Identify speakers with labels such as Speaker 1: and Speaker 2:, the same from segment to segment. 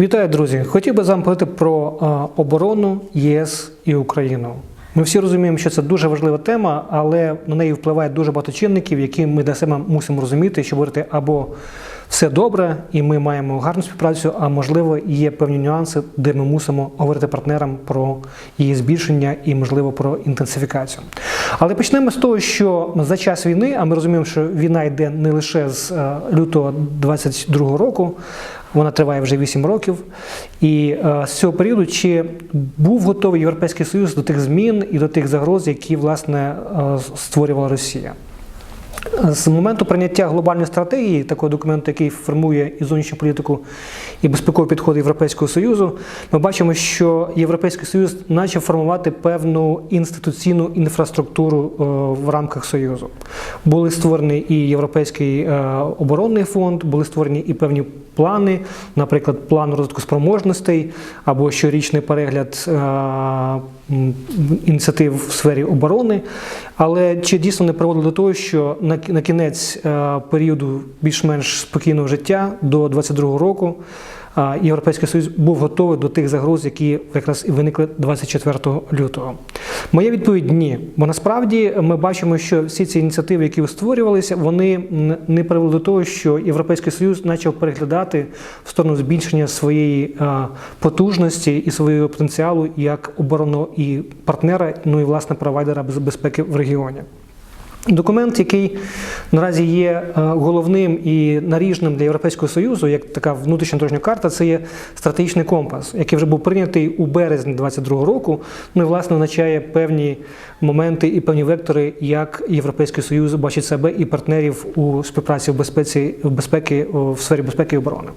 Speaker 1: Вітаю, друзі! Хотів би з вами поговорити про е, оборону ЄС і Україну. Ми всі розуміємо, що це дуже важлива тема, але на неї впливає дуже багато чинників, які ми для себе мусимо розуміти, щоб говорити або все добре, і ми маємо гарну співпрацю, а можливо, є певні нюанси, де ми мусимо говорити партнерам про її збільшення і, можливо, про інтенсифікацію. Але почнемо з того, що за час війни, а ми розуміємо, що війна йде не лише з е, лютого 22 року, вона триває вже 8 років. І е, з цього періоду чи був готовий Європейський Союз до тих змін і до тих загроз, які власне е, створювала Росія? З моменту прийняття глобальної стратегії, такого документу, який формує і зовнішню політику, і безпекові підходи Європейського Союзу, ми бачимо, що Європейський Союз почав формувати певну інституційну інфраструктуру е, в рамках Союзу. Були створені і Європейський е, оборонний фонд, були створені і певні плани, наприклад, план розвитку спроможностей або щорічний перегляд е, ініціатив в сфері оборони. Але чи дійсно не приводило до того, що на, кінець е, періоду більш-менш спокійного життя до 22-го року Європейський Союз був готовий до тих загроз, які якраз і виникли 24 лютого. Моя відповідь ні. Бо насправді ми бачимо, що всі ці ініціативи, які створювалися, вони не привели до того, що Європейський Союз почав переглядати в сторону збільшення своєї потужності і свого потенціалу як оборонного і партнера, ну і власне провайдера без- безпеки в регіоні. Документ, який наразі є е, головним і наріжним для Європейського Союзу, як така внутрішня дорожня карта, це є стратегічний компас, який вже був прийнятий у березні 2022 року. Ну і власне означає певні моменти і певні вектори, як Європейський Союз бачить себе і партнерів у співпраці в безпеці в безпеки в сфері безпеки і оборони.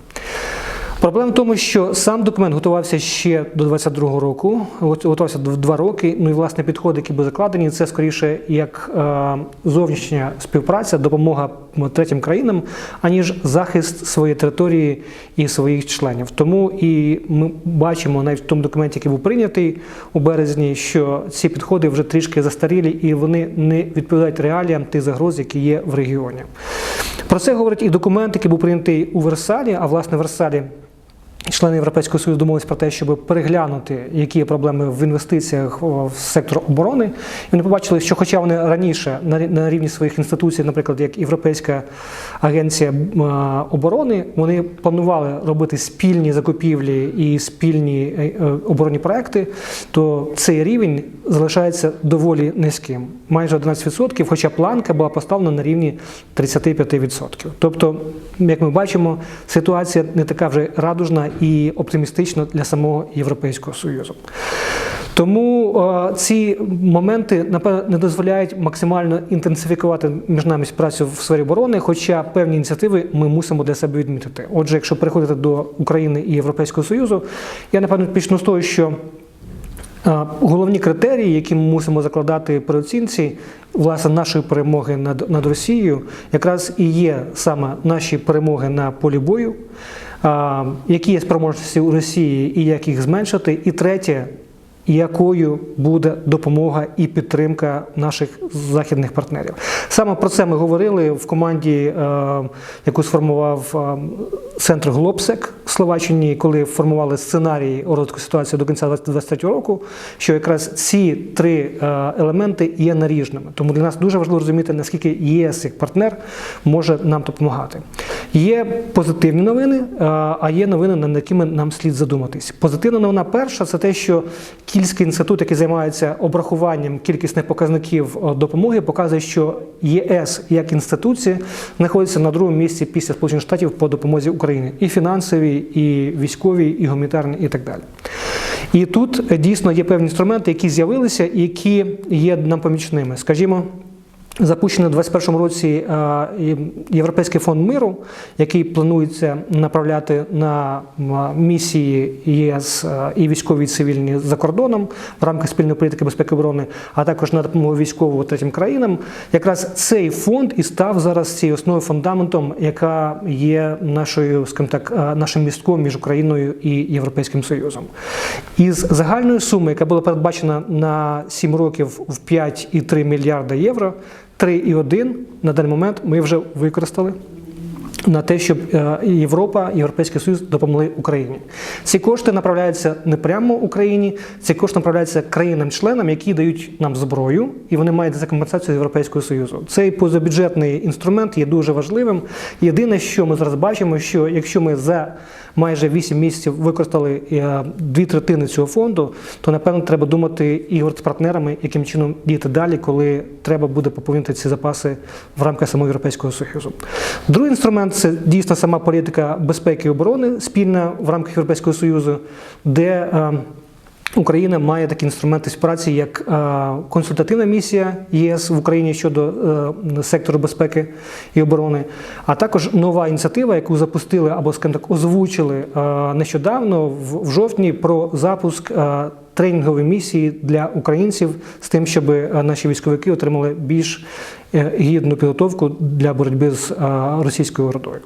Speaker 1: Проблема в тому, що сам документ готувався ще до 22-го року, готувався д- два роки. Ну і власне підходи, які були закладені, це скоріше як е, зовнішня співпраця, допомога третім країнам, аніж захист своєї території і своїх членів. Тому і ми бачимо навіть в тому документі, який був прийнятий у березні, що ці підходи вже трішки застарілі і вони не відповідають реаліям тих загроз, які є в регіоні. Про це говорить і документ, який був прийнятий у Версалі, а власне в Версалі. Члени Європейського Союзу домовились про те, щоб переглянути, які є проблеми в інвестиціях в сектор оборони. І вони побачили, що, хоча вони раніше на рівні своїх інституцій, наприклад, як Європейська агенція оборони, вони планували робити спільні закупівлі і спільні е, е, оборонні проекти, то цей рівень залишається доволі низьким, майже 11%, хоча планка була поставлена на рівні 35%. Тобто, як ми бачимо, ситуація не така вже радужна і оптимістично для самого Європейського Союзу. Тому е, ці моменти напевно не дозволяють максимально інтенсифікувати між нами працю в сфері оборони, хоча певні ініціативи ми мусимо для себе відмітити. Отже, якщо переходити до України і Європейського Союзу, я напевно почну з того, що Головні критерії, які ми мусимо закладати при оцінці власне нашої перемоги над, над Росією, якраз і є саме наші перемоги на полі бою, які є спроможності у Росії і як їх зменшити. І третє, якою буде допомога і підтримка наших західних партнерів. Саме про це ми говорили в команді, яку сформував центр Глобсек в Словаччині, коли формували сценарій розвитку ситуації до кінця 2023 року, що якраз ці три е, елементи є наріжними. Тому для нас дуже важливо розуміти, наскільки ЄС як партнер може нам допомагати. Є позитивні новини, а є новини, над якими нам слід задуматись. Позитивна новина перша це те, що Кільський інститут, який займається обрахуванням кількісних показників е, допомоги, показує, що ЄС як інституція знаходиться на другому місці після Сполучених Штатів по допомозі Україні і фінансовій, і військовій, і гуманітарній, і так далі. І тут е, дійсно є певні інструменти, які з'явилися і які є нам помічними. Скажімо, Запущений у 2021 році е, Європейський фонд миру, який планується направляти на місії ЄС е, і військові і цивільні за кордоном в рамках спільної політики безпеки оборони, а також на допомогу військову третім країнам. Якраз цей фонд і став зараз цією основою фундаментом, яка є нашою, скажімо так, е, нашим містком між Україною і Європейським Союзом. Із загальної суми, яка була передбачена на 7 років в 5,3 мільярда євро, 3,1 на даний момент ми вже використали. На те, щоб е, Європа, Європейський Союз допомогли Україні. Ці кошти направляються не прямо Україні, ці кошти направляються країнам-членам, які дають нам зброю, і вони мають за компенсацію Європейського Союзу. Цей позабюджетний інструмент є дуже важливим. Єдине, що ми зараз бачимо, що якщо ми за майже 8 місяців використали е, дві третини цього фонду, то напевно треба думати і з партнерами, яким чином діяти далі, коли треба буде поповнити ці запаси в рамках самого Європейського Союзу. Другий інструмент це дійсно сама політика безпеки і оборони спільна в рамках Європейського Союзу, де е, Україна має такі інструменти співпраці, як е, консультативна місія ЄС в Україні щодо е, сектору безпеки і оборони, а також нова ініціатива, яку запустили або скажімо так, озвучили нещодавно в, жовтні про запуск. Тренінгові місії для українців з тим, щоб наші військовики отримали більш гідну підготовку для боротьби з е, російською ордою.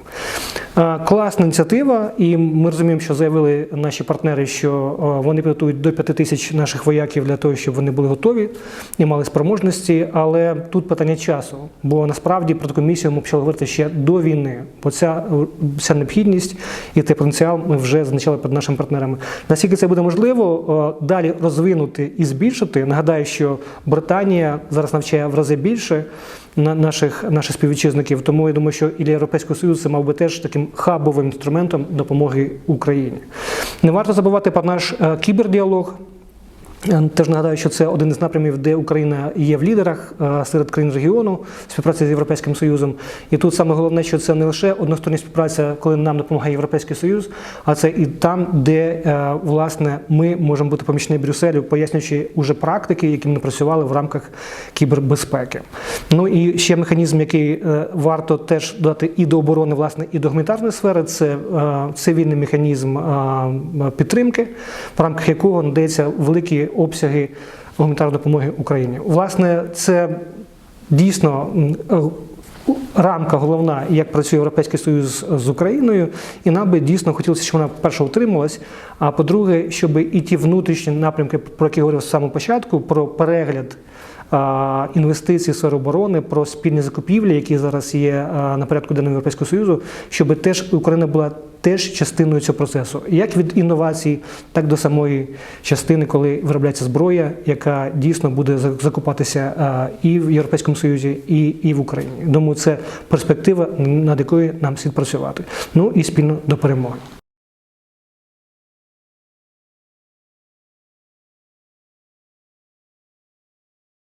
Speaker 1: Е, Класна ініціатива, і ми розуміємо, що заявили наші партнери, що е, вони підготують до 5 тисяч наших вояків для того, щоб вони були готові і мали спроможності. Але тут питання часу, бо насправді про таку місію ми почали говорити ще до війни, бо ця, ця необхідність і цей потенціал ми вже зазначали перед нашими партнерами. Наскільки це буде можливо, е, далі розвинути і збільшити. Нагадаю, що Британія зараз навчає в рази більше наших, наших співвітчизників. Тому я думаю, що і для Європейського Союзу це мав би теж таким хабовим інструментом допомоги Україні. Не варто забувати про наш е, кібердіалог. Е, Теж нагадаю, що це один із напрямів, де Україна є в лідерах е, серед країн регіону співпраці з Європейським Союзом. І тут саме головне, що це не лише одностороння співпраця, коли нам допомагає Європейський Союз, а це і там, де е, власне ми можемо бути помічні Брюсселю, пояснюючи уже практики, які ми працювали в рамках кібербезпеки. Ну і ще механізм, який варто теж додати і до оборони, власне, і до гуманітарної сфери, це цивільний механізм підтримки, в рамках якого надається великі обсяги гуманітарної допомоги Україні. Власне, це дійсно е, рамка головна, як працює Європейський Союз з Україною, і нам би дійсно хотілося, щоб вона перше утрималась. А по-друге, щоб і ті внутрішні напрямки, про які я говорив з самого початку, про перегляд. Інвестицій в сферу оборони про спільні закупівлі, які зараз є на порядку денного Європейського Союзу, щоб теж Україна була теж частиною цього процесу, як від інновацій, так до самої частини, коли виробляється зброя, яка дійсно буде закупатися і в Європейському Союзі, і, і в Україні. Думаю, це перспектива, над якою нам слід працювати. Ну і спільно до перемоги.